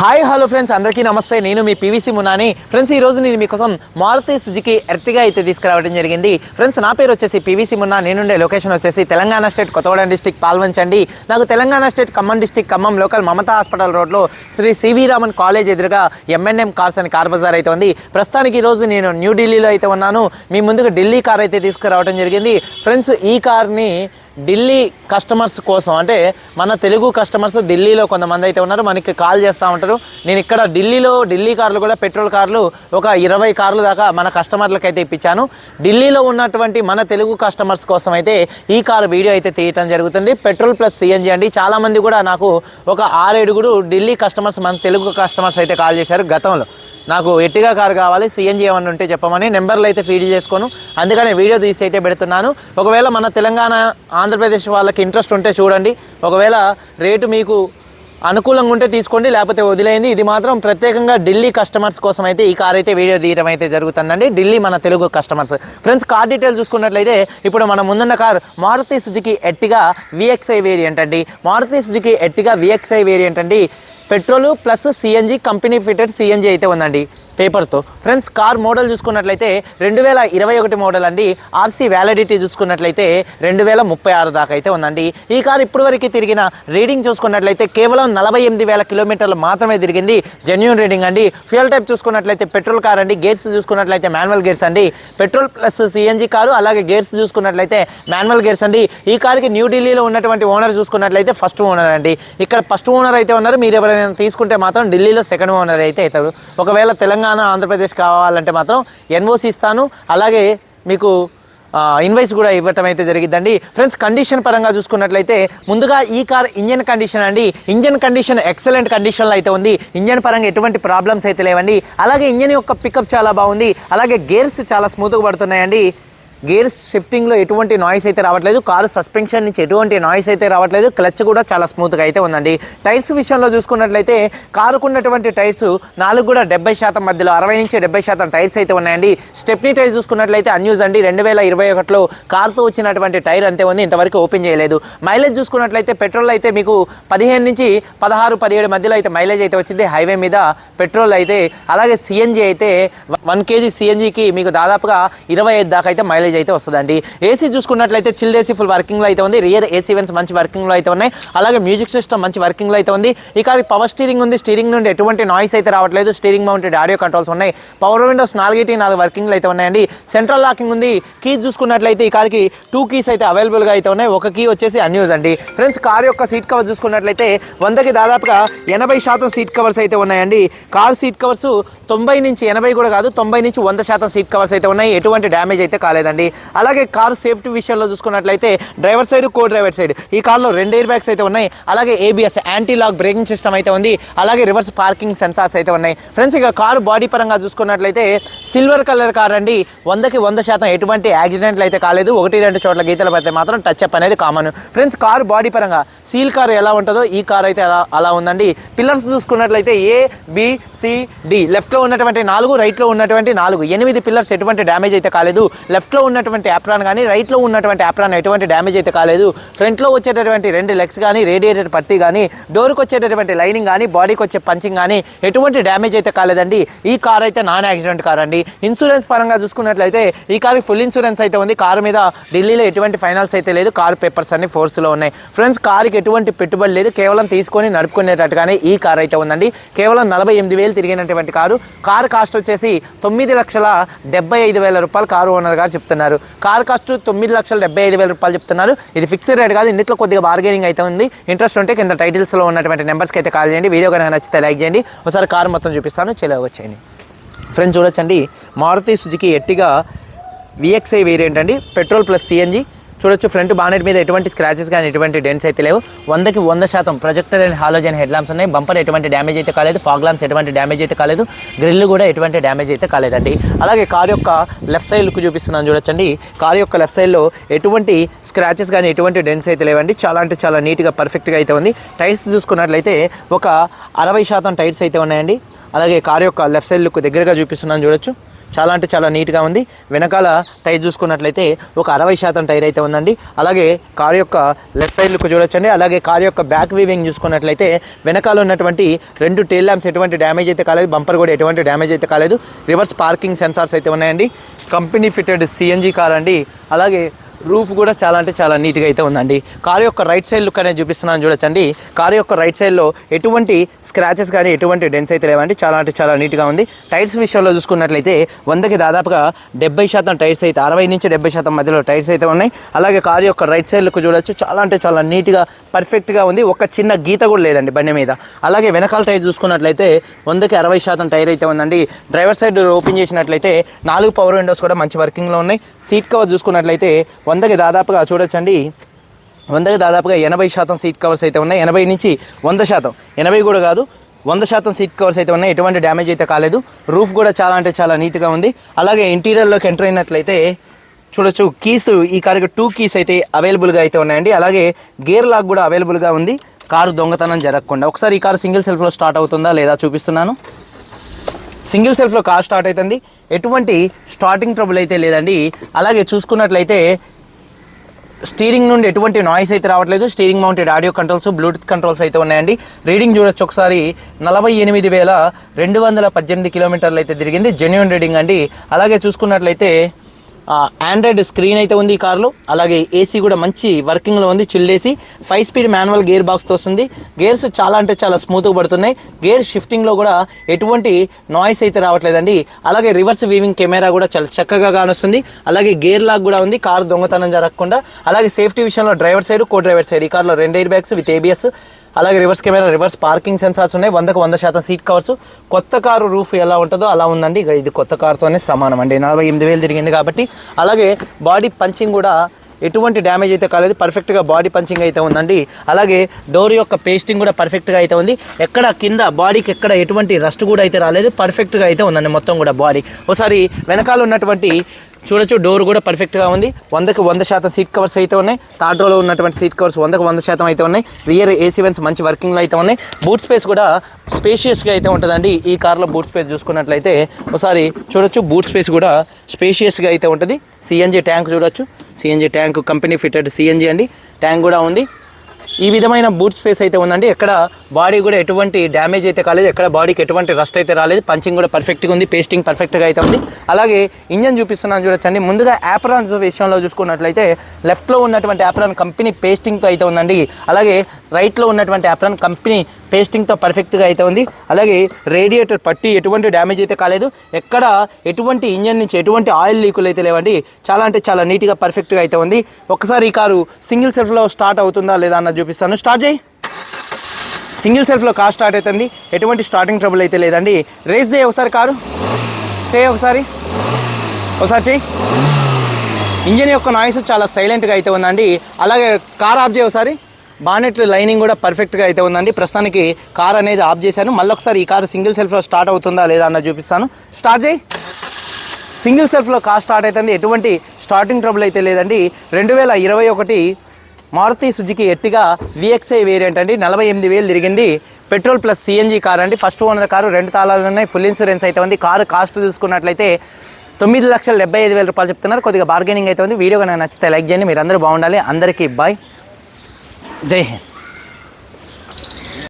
Hi hello friends అందరికీ నమస్తే. నేను మీ పీవీసీ మునాని. ఫ్రెండ్స్ ఈ రోజు నేను మీకోసం మారుతి సుజుకి ఎర్టిగా అయితే తీసుకురావడం జరిగింది. ఫ్రెండ్స్ నా పేరు వచ్చేసి పీవీసీ మున్నా. నేనుండే లొకేషన్ వచ్చేసి తెలంగాణ స్టేట్ కొత్తగూడెం డిస్టిక్ పాల్వంచండి. నాకు Telangana state Khammam district Khammam local Mamata hospital రోడ్లో శ్రీ సివి రామన్ కాలేజ్ ఎదురుగా ఎంఎన్ఎం కార్స్ అని కార్ బజార్ అయితే ఉంది. ప్రస్తుతానికి ఈ రోజు నేను న్యూఢిల్లీలో అయితే ఉన్నాను. మీ ముందుకు ఢిల్లీ కార్ అయితే తీసుకురావడం జరిగింది. ఫ్రెండ్స్ ఈ కార్ని ఢిల్లీ కస్టమర్స్ కోసం అంటే మన తెలుగు కస్టమర్స్ ఢిల్లీలో కొంతమంది అయితే ఉన్నారు. మనకి కాల్ చేస్తూ ఉంటారు. నేను ఇక్కడ ఢిల్లీలో ఢిల్లీ కార్లు కూడా పెట్రోల్ కార్లు ఒక ఇరవై కార్లు దాకా మన కస్టమర్లకు అయితే ఇప్పించాను. ఢిల్లీలో ఉన్నటువంటి మన తెలుగు కస్టమర్స్ కోసం అయితే ఈ కార్ వీడియో అయితే తీయటం జరుగుతుంది. పెట్రోల్ ప్లస్ సిఎన్జీ అండి. చాలామంది కూడా నాకు ఒక ఆరేడుగురు ఢిల్లీ కస్టమర్స్ మన తెలుగు కస్టమర్స్ అయితే కాల్ చేశారు గతంలో. నాకు ఎట్టిగా కారు కావాలి సిఎన్జి ఏమన్నా ఉంటే చెప్పమని నెంబర్లు అయితే ఫీడ్ చేసుకోను. అందుకనే వీడియో తీసి అయితే పెడుతున్నాను. ఒకవేళ మన తెలంగాణ ఆంధ్రప్రదేశ్ వాళ్ళకి ఇంట్రెస్ట్ ఉంటే చూడండి. ఒకవేళ రేటు మీకు అనుకూలంగా ఉంటే తీసుకోండి లేకపోతే వదిలేయండి. ఇది మాత్రం ప్రత్యేకంగా ఢిల్లీ కస్టమర్స్ కోసం అయితే ఈ కార్ అయితే వీడియో తీయడం అయితే జరుగుతుందండి. ఢిల్లీ మన Telugu customers friends car detail చూసుకున్నట్లయితే ఇప్పుడు మన ముందున్న car Maruti Suzuki Ertiga VXI variant అండి. Maruti Suzuki Ertiga VXI variant అండి. Petrol plus CNG company fitted CNG అయితే ఉందండి. పేపర్తో. ఫ్రెండ్స్ కార్ మోడల్ చూసుకున్నట్లయితే రెండు వేల ఇరవై ఒకటి మోడల్ అండి. ఆర్సీ వ్యాలిడిటీ చూసుకున్నట్లయితే రెండు వేల ముప్పై ఆరు దాకా అయితే ఉందండి. ఈ కార్ ఇప్పుడు వరకు తిరిగిన రీడింగ్ చూసుకున్నట్లయితే కేవలం నలభై ఎనిమిది వేల కిలోమీటర్లు మాత్రమే తిరిగింది. జెన్యున్ రీడింగ్ అండి. ఫ్యూయల్ టైప్ చూసుకున్నట్లయితే పెట్రోల్ కార్ అండి. గేర్స్ చూసుకున్నట్లయితే మాన్యువల్ గేర్స్ అండి. పెట్రోల్ ప్లస్ సిఎన్జి కారు అలాగే గేర్స్ చూసుకున్నట్లయితే మాన్యువల్ గేర్స్ అండి. ఈ కార్కి న్యూఢిల్లీలో ఉన్నటువంటి ఓనర్ చూసుకున్నట్లయితే ఫస్ట్ ఓనర్ అండి. ఇక్కడ ఫస్ట్ ఓనర్ అయితే ఉన్నారు. మీరు ఎవరైనా తీసుకుంటే మాత్రం ఢిల్లీలో సెకండ్ ఓనర్ అయితే అవుతారు. ఒకవేళ తెలంగాణ ఆంధ్రప్రదేశ్ కావాలంటే మాత్రం ఎన్ఓసి ఇస్తాను. అలాగే మీకు ఇన్వైస్ కూడా ఇవ్వటం అయితే జరిగిద్దండి. ఫ్రెండ్స్ కండిషన్ పరంగా చూసుకున్నట్లయితే ముందుగా ఈ కార్ ఇంజన్ కండిషన్ అండి. ఇంజన్ కండిషన్ ఎక్సలెంట్ కండిషన్లో అయితే ఉంది. ఇంజన్ పరంగా ఎటువంటి ప్రాబ్లమ్స్ అయితే లేవండి. అలాగే ఇంజన్ యొక్క పికప్ చాలా బాగుంది. అలాగే గేర్స్ చాలా స్మూత్గా పడుతున్నాయండి. గేర్స్ షిఫ్టింగ్లో ఎటువంటి నాయిస్ అయితే రావట్లేదు కారు సస్పెన్షన్ నుంచి ఎటువంటి నాయిస్ అయితే రావట్లేదు క్లచ్ కూడా చాలా స్మూత్గా అయితే ఉందండి. టైర్స్ విషయంలో చూసుకున్నట్లయితే కారుకున్నటువంటి టైర్స్ నాలుగు కూడా డెబ్బై శాతం మధ్యలో అరవై నుంచి డెబ్బై శాతం టైర్స్ అయితే ఉన్నాయండి. స్టెప్నీ టైర్ చూసుకున్నట్లయితే అన్యూస్ అండి రెండు వేల ఇరవై ఒకటిలో కారుతో వచ్చినటువంటి టైర్ అంతే ఉంది ఇంతవరకు ఓపెన్ చేయలేదు. మైలేజ్ చూసుకున్నట్లయితే పెట్రోల్ అయితే మీకు పదిహేను నుంచి పదహారు పదిహేడు మధ్యలో అయితే మైలేజ్ అయితే వచ్చింది. హైవే మీద పెట్రోల్ అయితే అలాగే సిఎన్జి అయితే వన్ కేజీ సిఎన్జికి మీకు దాదాపుగా ఇరవై ఐదు దాకా అయితే మైలేజ్ అయితే వస్తుందండి. ఏసీ చూసుకున్నట్లయితే చిల్డ్ ఏసీ ఫుల్ వర్కింగ్లో అయితే ఉంది. రియర్ ఏసీ వెన్స్ మంచి వర్కింగ్లో అయితే ఉన్నాయి. అలాగే మ్యూజిక్ సిస్టమ్ మంచి వర్కింగ్లో అయితే ఉంది. ఈ పవర్ స్టీరింగ్ ఉంది. స్టీరింగ్ నుండి ఎటువంటి నాయిస్ అయితే రావట్లేదు. స్టీరింగ్ మౌంటెడ్ ఆడియో కంట్రోల్స్ ఉన్నాయి. పవర్ విండోస్ నాలుగేటి నాలుగు వర్కింగ్లు అయితే ఉన్నాయండి. సెంట్రల్ లాకింగ్ ఉంది. కీస్ చూసుకున్నట్లయితే ఈ కార్కి టూ కీస్ అయితే అవైలబుల్గా అయితే ఉన్నాయి. ఒక కీ వచ్చేసి అన్యూజ్ అండి. ఫ్రెండ్స్ కార్ యొక్క సీట్ కవర్ చూసుకున్నట్లయితే వందకి దాదాపుగా ఎనభై శాతం సీట్ కవర్స్ అయితే ఉన్నాయండి. కార్ సీట్ కవర్స్ తొంభై నుంచి ఎనభై కూడా కాదు తొంభై నుంచి వంద శాతం సీట్ కవర్స్ అయితే ఉన్నాయి. ఎటువంటి డ్యామేజ్ అయితే కాలేదండి. అలాగే కార్ సేఫ్టీ విషయంలో చూసుకున్నట్లయితే driver side co driver side ఈ కార్లో రెండు ఎయిర్ బ్యాగ్స్ అయితే ఉన్నాయి. అలాగే ABS anti lock braking system అయితే ఉంది. అలాగే రివర్స్ పార్కింగ్ సెన్సార్స్ అయితే ఉన్నాయి. ఫ్రెండ్స్ ఇక కారు బాడీ పరంగా చూసుకున్నట్లయితే సిల్వర్ కలర్ కార్ అండి. వందకి వంద శాతం ఎటువంటి యాక్సిడెంట్లు అయితే కాలేదు. ఒకటి రెండు చోట్ల గీతలు పడితే మాత్రం టచ్ అప్ అనేది కామన్ ఫ్రెండ్స్ కారు బాడీ పరంగా సీల్ కార్ ఎలా ఉంటుందో ఈ కార్ అయితే అలా అలా ఉందండి. పిల్లర్స్ చూసుకున్నట్లయితే ఏ బి సి డి లెఫ్ట్లో ఉన్నటువంటి నాలుగు రైట్లో ఉన్నటువంటి నాలుగు. ఎనిమిది పిల్లర్స్ ఎటువంటి డ్యామేజ్ అయితే కాలేదు. లెఫ్ట్లో ఉన్నటువంటి యాప్రాన్ కానీ రైట్లో ఉన్నటువంటి యాప్రాన్ ఎటువంటి డ్యామేజ్ అయితే కాలేదు. ఫ్రంట్లో వచ్చేటటువంటి రెండు లెగ్స్ కానీ రేడియేటర్ పత్తి కానీ డోర్కి వచ్చేటటువంటి లైనింగ్ కానీ బాడీకి వచ్చే పంచింగ్ కానీ ఎటువంటి డ్యామేజ్ అయితే కాలేదండి. ఈ కార్ అయితే నాన్ యాక్సిడెంట్ కార్ అండి. ఇన్సూరెన్స్ పరంగా చూసుకున్నట్లయితే ఈ కార్ ఫుల్ ఇన్సూరెన్స్ అయితే ఉంది. కారు మీద ఢిల్లీలో ఎటువంటి ఫైనాన్స్ అయితే లేదు. కార్ పేపర్స్ అన్ని ఫోర్స్లో ఉన్నాయి. ఫ్రెండ్స్ కార్కి ఎటువంటి పెట్టుబడి లేదు. కేవలం తీసుకొని నడుపుకునేటట్టుగానే ఈ కార్ అయితే ఉందండి. కేవలం నలభై ఎనిమిది వేలు తిరిగినటువంటి కారు. కార్ కాస్ట్ వచ్చేసి తొమ్మిది లక్షల డెబ్బై ఐదు వేల రూపాయలు కారు ఓనర్ గారు చెప్తున్నారు. కార్ కాస్ట్ తొమ్మిది లక్షల డెబ్బై ఐదు వేల రూపాయలు చెప్తున్నారు. ఇది ఫిక్స్డ్ రేట్ కాదు ఇందులో కొద్దిగా బార్గెనింగ్ అయితే ఉంది. ఇంట్రెస్ట్ ఉంటే కింద టైటిల్స్లో ఉన్నటువంటి నెంబర్స్కి అయితే కాల్ చేయండి. వీడియో కనుక నచ్చితే లైక్ చేయండి. ఒకసారి కార్ మొత్తం చూపిస్తాను. చెలో వచ్చేయండి ఫ్రెండ్స్ చూడొచ్చండి. Maruti Suzuki Ertiga VXI variant అండి. పెట్రోల్ ప్లస్ సిఎన్జి చూడొచ్చు ఫ్రంట్ బానెట్ మీద ఎటువంటి స్క్రాచెస్ కానీ ఎటువంటి డెన్స్ అయితే లేవు. వందకి వంద శాతం projector and halogen head lamps ఉన్నాయి. బంపర్ ఎటువంటి డ్యామేజ్ అయితే కాలేదు. ఫాగ్ ల్యాంప్స్ ఎటువంటి డ్యామేజ్ అయితే కాలేదు. గ్రిల్ కూడా ఎటువంటి డ్యామేజ్ అయితే కాలేదండి. అలాగే కార్ యొక్క లెఫ్ట్ సైడ్ లుక్ చూపిస్తున్నాను చూడొచ్చండి. కార్ యొక్క లెఫ్ట్ సైడ్లో ఎటువంటి స్క్రాచెస్ కానీ ఎటువంటి డెన్స్ అయితే లేవండి. చాలా అంటే చాలా నీట్గా పర్ఫెక్ట్గా అయితే ఉంది. టైర్స్ చూసుకున్నట్లయితే ఒక అరవై శాతం టైర్స్ అయితే ఉన్నాయండి. అలాగే కార్ యొక్క లెఫ్ట్ సైడ్ లుక్ దగ్గరగా చూపిస్తున్నాను చూడొచ్చు. చాలా అంటే చాలా నీట్గా ఉంది. వెనకాల టైర్ చూసుకున్నట్లయితే ఒక అరవై శాతం టైర్ అయితే ఉందండి. అలాగే కార్ యొక్క లెఫ్ట్ సైడ్ లుక్ చూడొచ్చండి. అలాగే కార్ యొక్క బ్యాక్ వీవింగ్ చూసుకున్నట్లయితే వెనకాల ఉన్నటువంటి రెండు టైల్ ల్యాంప్స్ ఎటువంటి డ్యామేజ్ అయితే కాలేదు. బంపర్ కూడా ఎటువంటి డ్యామేజ్ అయితే కాలేదు. రివర్స్ పార్కింగ్ సెన్సార్స్ అయితే ఉన్నాయండి. కంపెనీ ఫిటెడ్ సిఎన్జి కార్ అండి. అలాగే రూఫ్ కూడా చాలా అంటే చాలా నీట్గా అయితే ఉందండి. కారు యొక్క రైట్ సైడ్ లుక్ అనేది చూపిస్తున్నాను చూడొచ్చండి. కారు యొక్క రైట్ సైడ్లో ఎటువంటి స్క్రాచెస్ కానీ ఎటువంటి డెన్స్ అయితే లేవండి. చాలా అంటే చాలా నీట్గా ఉంది. టైర్స్ విషయంలో చూసుకున్నట్లయితే వందకి దాదాపుగా డెబ్బై శాతం టైర్స్ అయితే అరవై నుంచి డెబ్బై శాతం మధ్యలో టైర్స్ అయితే ఉన్నాయి. అలాగే కారు యొక్క రైట్ సైడ్ లుక్ చూడొచ్చు. చాలా అంటే చాలా నీట్గా పర్ఫెక్ట్గా ఉంది. ఒక చిన్న గీత కూడా లేదండి బండి మీద. అలాగే వెనకాల టైర్ చూసుకున్నట్లయితే వందకి అరవై శాతం టైర్ అయితే ఉందండి. డ్రైవర్ సైడ్ ఓపెన్ చేసినట్లయితే నాలుగు పవర్ విండోస్ కూడా మంచి వర్కింగ్లో ఉన్నాయి. సీట్ కవర్ చూసుకున్నట్లయితే వందకి దాదాపుగా చూడొచ్చండి. వందకి దాదాపుగా ఎనభై శాతం సీట్ కవర్స్ అయితే ఉన్నాయి. ఎనభై నుంచి వంద శాతం. ఎనభై కూడా కాదు వంద శాతం సీట్ కవర్స్ అయితే ఉన్నాయి. ఎటువంటి డ్యామేజ్ అయితే కాలేదు. రూఫ్ కూడా చాలా అంటే చాలా నీట్గా ఉంది. అలాగే ఇంటీరియర్లోకి ఎంటర్ అయినట్లయితే చూడొచ్చు కీస్ ఈ కారుకి టూ కీస్ అయితే అవైలబుల్గా అయితే ఉన్నాయండి. అలాగే గేర్ లాక్ కూడా అవైలబుల్గా ఉంది. కారు దొంగతనం జరగకుండా. ఒకసారి ఈ కారు సింగిల్ సెల్ఫ్లో స్టార్ట్ అవుతుందా లేదా చూపిస్తున్నాను. సింగిల్ సెల్ఫ్లో కార్ స్టార్ట్ అవుతుంది. ఎటువంటి స్టార్టింగ్ ట్రబుల్ అయితే లేదండి. అలాగే చూసుకున్నట్లయితే స్టీరింగ్ నుండి ఎటువంటి నాయిస్ అయితే రావట్లేదు. Steering mounted audio controls bluetooth controls అయితే ఉన్నాయండి. రీడింగ్ చూడొచ్చు ఒకసారి. నలభై ఎనిమిది వేల రెండు వందల పద్దెనిమిది కిలోమీటర్లు అయితే తిరిగింది. జెన్యున్ రీడింగ్ అండి. అలాగే చూసుకున్నట్లయితే ఆండ్రాయిడ్ స్క్రీన్ అయితే ఉంది ఈ కార్లో. అలాగే ఏసీ కూడా మంచి వర్కింగ్లో ఉంది. చిల్లేసి ఫైవ్ స్పీడ్ మాన్యువల్ గేర్ బాక్స్తో వస్తుంది గేర్స్ చాలా అంటే చాలా స్మూత్గా పడుతున్నాయి. గేర్ షిఫ్టింగ్లో కూడా ఎటువంటి నాయిస్ అయితే రావట్లేదండి. అలాగే రివర్స్ వీవింగ్ కెమెరా కూడా చాలా చక్కగా కానొస్తుంది. అలాగే గేర్ లాక్ కూడా ఉంది. కారు దొంగతనం జరగకుండా. అలాగే సేఫ్టీ విషయంలో driver side co driver side ఈ కార్లో రెండు ఎయిర్ బ్యాగ్స్ విత్ ఏబిఎస్ అలాగే reverse camera reverse parking sensors ఉన్నాయి. వందకు వంద శాతం సీట్ కవర్స్. కొత్త కారు రూఫ్ ఎలా ఉంటుందో అలా ఉందండి. ఇది కొత్త కారుతోనే సమానం అండి. నలభై ఎనిమిది వేలు తిరిగింది కాబట్టి. అలాగే బాడీ పంచింగ్ కూడా ఎటువంటి డ్యామేజ్ అయితే కాలేదు. పర్ఫెక్ట్గా బాడీ పంచింగ్ అయితే ఉందండి. అలాగే డోర్ యొక్క పేస్టింగ్ కూడా పర్ఫెక్ట్గా అయితే ఉంది. ఎక్కడ కింద బాడీకి ఎక్కడ ఎటువంటి రస్ట్ కూడా అయితే రాలేదు. పర్ఫెక్ట్గా అయితే ఉందండి మొత్తం కూడా బాడీ. ఒకసారి వెనకాల ఉన్నటువంటి చూడొచ్చు డోర్ కూడా పర్ఫెక్ట్గా ఉంది. వందకు వంద శాతం సీట్ కవర్స్ అయితే ఉన్నాయి. థర్డ్ రోలో ఉన్నటువంటి సీట్ కవర్స్ వందకు వంద శాతం అయితే ఉన్నాయి. రియర్ ఏసీ వెన్స్ మంచి వర్కింగ్లో అయితే ఉన్నాయి. బూట్ స్పేస్ కూడా స్పేషియస్గా అయితే ఉంటుందండి. ఈ కార్లో బూట్ స్పేస్ చూసుకున్నట్లయితే ఒకసారి చూడొచ్చు బూట్ స్పేస్ కూడా స్పేషియస్గా అయితే ఉంటుంది. సిఎన్జి ట్యాంక్ చూడొచ్చు. CNG tank company fitted CNG అండి. ట్యాంక్ కూడా ఉంది. ఈ విధమైన బూట్ స్పేస్ అయితే ఉందండి. ఎక్కడ బాడీ కూడా ఎటువంటి డ్యామేజ్ అయితే కాలేదు. ఎక్కడ బాడీకి ఎటువంటి రస్ట్ అయితే రాలేదు. పంచింగ్ కూడా పర్ఫెక్ట్గా ఉంది. పేస్టింగ్ పర్ఫెక్ట్గా అయితే ఉంది. అలాగే ఇంజన్ చూపిస్తున్నాను చూడొచ్చండి. ముందుగా యాప్రాన్స్ విషయంలో చూసుకున్నట్లయితే లెఫ్ట్లో ఉన్నటువంటి యాప్రాన్ కంపెనీ పేస్టింగ్తో అయితే ఉందండి. అలాగే రైట్లో ఉన్నటువంటి యాప్రాన్ కంపెనీ పేస్టింగ్తో పర్ఫెక్ట్గా అయితే ఉంది. అలాగే రేడియేటర్ పట్టి ఎటువంటి డ్యామేజ్ అయితే కాలేదు. ఎక్కడ ఎటువంటి ఇంజన్ నుంచి ఎటువంటి ఆయిల్ లీకులు అయితే లేవండి. చాలా అంటే చాలా నీట్గా పర్ఫెక్ట్గా అయితే ఉంది. ఒకసారి ఈ కారు సింగిల్ సెల్ఫ్లో స్టార్ట్ అవుతుందా లేదా అన్న చూపిస్తాను. స్టార్ట్ చేయి. సింగిల్ సెల్ఫ్లో కార్ స్టార్ట్ అవుతుంది ఎటువంటి స్టార్టింగ్ ట్రబుల్ అయితే లేదండి. రేస్ చేయి ఒకసారి కారు. చేయి ఒకసారి. ఒకసారి చేయి. ఇంజన్ యొక్క నాయిస్ చాలా సైలెంట్గా అయితే ఉందండి. అలాగే కార్ ఆఫ్ చేయి ఒకసారి. బానెట్ లైనింగ్ కూడా పర్ఫెక్ట్గా అయితే ఉందండి. ప్రస్తుతానికి కార్ అనేది ఆఫ్ చేశాను. మళ్ళీ ఒకసారి ఈ కారు సింగిల్ సెల్ఫ్లో స్టార్ట్ అవుతుందా లేదా అన్న చూపిస్తాను. స్టార్ట్ చేయి. సింగిల్ సెల్ఫ్లో కార్ స్టార్ట్ అవుతుంది ఎటువంటి స్టార్టింగ్ ట్రబుల్ అయితే లేదండి. రెండు వేల ఇరవై ఒకటి Maruti Suzuki Ertiga VXI variant అండి. నలభై ఎనిమిది వేలు తిరిగింది. పెట్రోల్ ప్లస్ సిఎన్జి కార్ అండి. First owner car. రెండు తాళాలు ఉన్నాయి. ఫుల్ ఇన్సూరెన్స్ అయితే ఉంది. కారు కాస్ట్ చూసుకున్నట్లయితే తొమ్మిది లక్షల డెబ్బై ఐదు వేల రూపాయలు చెప్తున్నారు. కొద్దిగా బార్గెనింగ్ అయితే ఉంది. వీడియో కనుక నచ్చితే లైక్ చేయండి. మీరు అందరూ బాగుండాలి. అందరికీ బాయ్ જય હિન્દ.